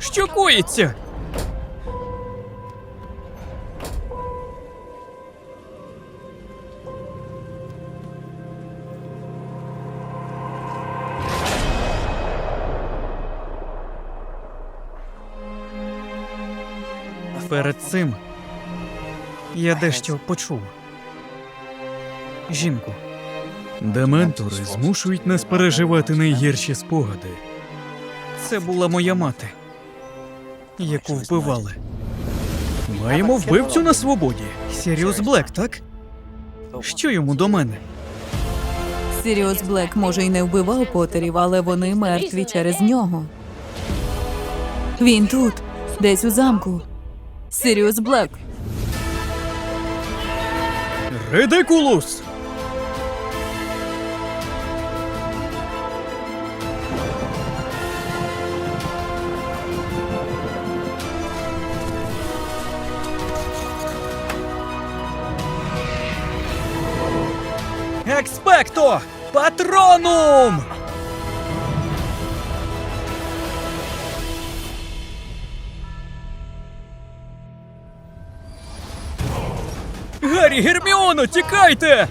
Що коїться? Перед цим я дещо почув. Жінку. Дементори змушують нас переживати найгірші спогади. Це була моя мати, яку вбивали. Маємо вбивцю на свободі. Сіріус Блек, так? Що йому до мене? Сіріус Блек може й не вбивав потерів, але вони мертві через нього. Він тут, десь у замку. Сіріус Блек. Редикулус! Експекто! Патронум! Гаррі Герміоно, тікайте!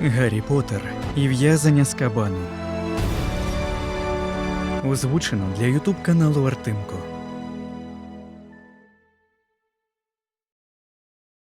Гаррі Поттер і в'язання з кабану. Озвучено для Ютуб каналу Артемко.